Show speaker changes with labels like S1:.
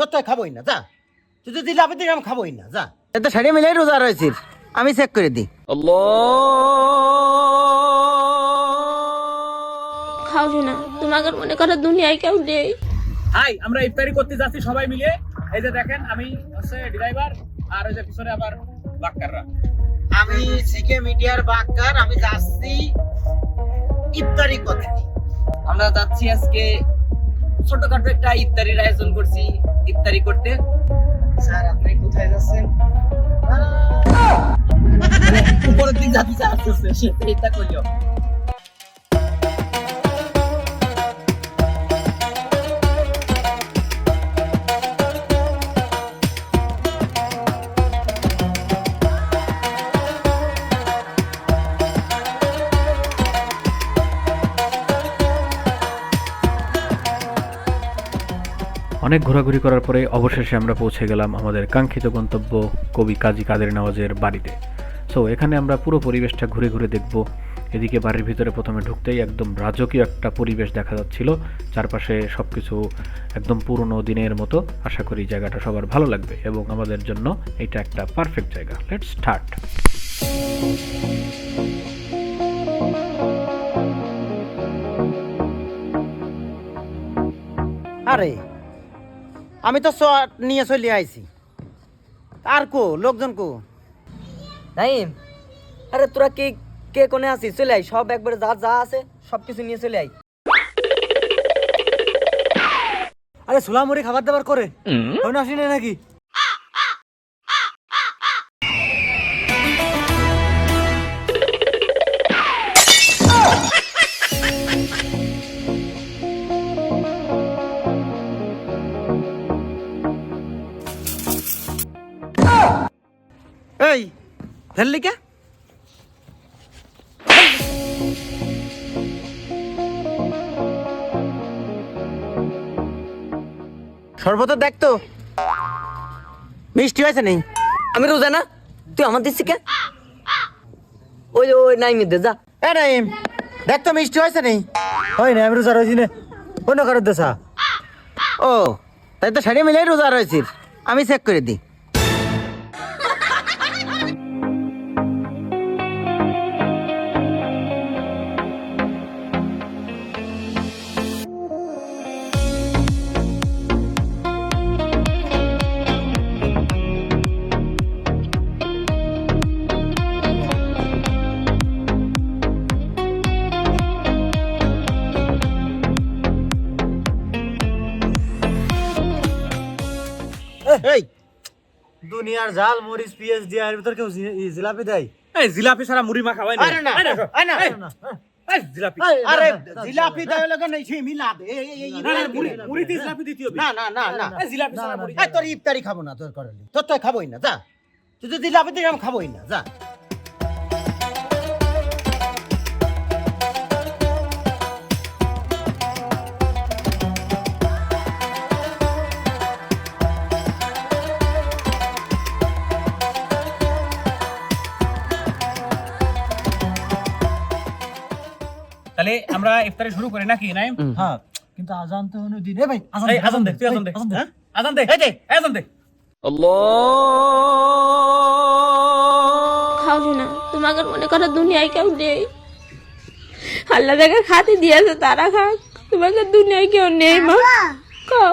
S1: তোর তো খাবোই না যা। তুই যদি আমি খাবোই না যা। এত শাড়ি মিলাই রোজা আমি চেক করে দিই।
S2: খাও না তোমাকে মনে করো দুনিয়ায় কেউ নেই।
S3: হাই আমরা ইফতারি করতে যাচ্ছি সবাই মিলে। এই যে দেখেন আমি হচ্ছে ড্রাইভার আর ওই যে পিছনে আবার বাক্কাররা।
S1: আমি সিকে মিডিয়ার বাক্কার আমি যাচ্ছি ইফতারি করতে।
S4: আমরা যাচ্ছি আজকে ছোটখাটো একটা ইফতারির আয়োজন করছি। ইফতারি করতে। স্যার আপনি কোথায় যাচ্ছেন? উপরের দিক যাতে আসতেছে। সেটা করিও।
S5: অনেক ঘোরাঘুরি করার পরে অবশেষে আমরা পৌঁছে গেলাম আমাদের কাঙ্ক্ষিত গন্তব্য কবি কাজী কাদের নওয়াজের বাড়িতে। সো এখানে আমরা পুরো পরিবেশটা ঘুরে ঘুরে দেখব। এদিকে বাড়ির ভিতরে প্রথমে ঢুকতেই একদম রাজকীয় একটা পরিবেশ দেখা যাচ্ছিল। চারপাশে সব কিছু একদম পুরনো দিনের মতো। আশা করি জায়গাটা সবার ভালো লাগবে এবং আমাদের জন্য এটা একটা পারফেক্ট জায়গা। লেটস স্টার্ট
S1: আরে আমি তো নিয়ে চলে আইছি। আর কো লোকজন কো?
S4: নাইম আরে তোরা কে কে কোনে আছিস? চলে আই সব একবারে যা যা আছে সব কিছু নিয়ে চলে আই
S1: আরে সোলামুড়ি খাবার দাবার করে? না আসিনি নাকি? ফেললি কে? সর্বত দেখতো মিষ্টি হয়েছে নেই
S4: আমি রোজা না? তুই আমার দিচ্ছি কে? ওই যে ওই নাইমি দে যা।
S1: এ নাইম দেখ তো মিষ্টি হয়েছে নেই হয় না আমি রোজা রয়েছি না। অন্য কারোর দেশা ও তাই তো শাড়ি মিলাই রোজা রয়েছিস। আমি চেক করে দিই। এই দুনিয়ার জাল মরিচ পিএস দিয়ে এর ভিতর কেউ জিলাপি দেয়?
S3: এই জিলাপি সারা মুড়ি মাখা হয় না
S1: আরে না, আরে না,
S3: জিলাপি।
S1: আরে জিলাপি দেয় লাগে না সেই মিলা দে। এই এই এই
S3: না না মুড়ি মুড়িতে জিলাপি দিতে হবে।
S1: না না না না।
S3: জিলাপি সারা মুড়ি
S1: এই তোর ইফতারি খাব না তোর করলি তোর তো খাবোই না যা। তুই যদি জিলাপি দিয়ে আমি খাবোই না যা।
S3: তাহলে আমরা ইফতারে শুরু করি নাকি নাইম?
S1: হ্যাঁ। কিন্তু আজান তো হলো দিন। এ ভাই
S3: আজান দে তুই আজান দে হ্যাঁ? আজান দে
S1: এই দে।
S3: আজান দে।
S2: খাও না তোমাকে মনে করো দুনিয়ায় কেউ নেই। আল্লাহ দেখে খাতে দিয়েছে তারা খাক তোমাকে দুনিয়ায় কেউ নেই মা। খাও।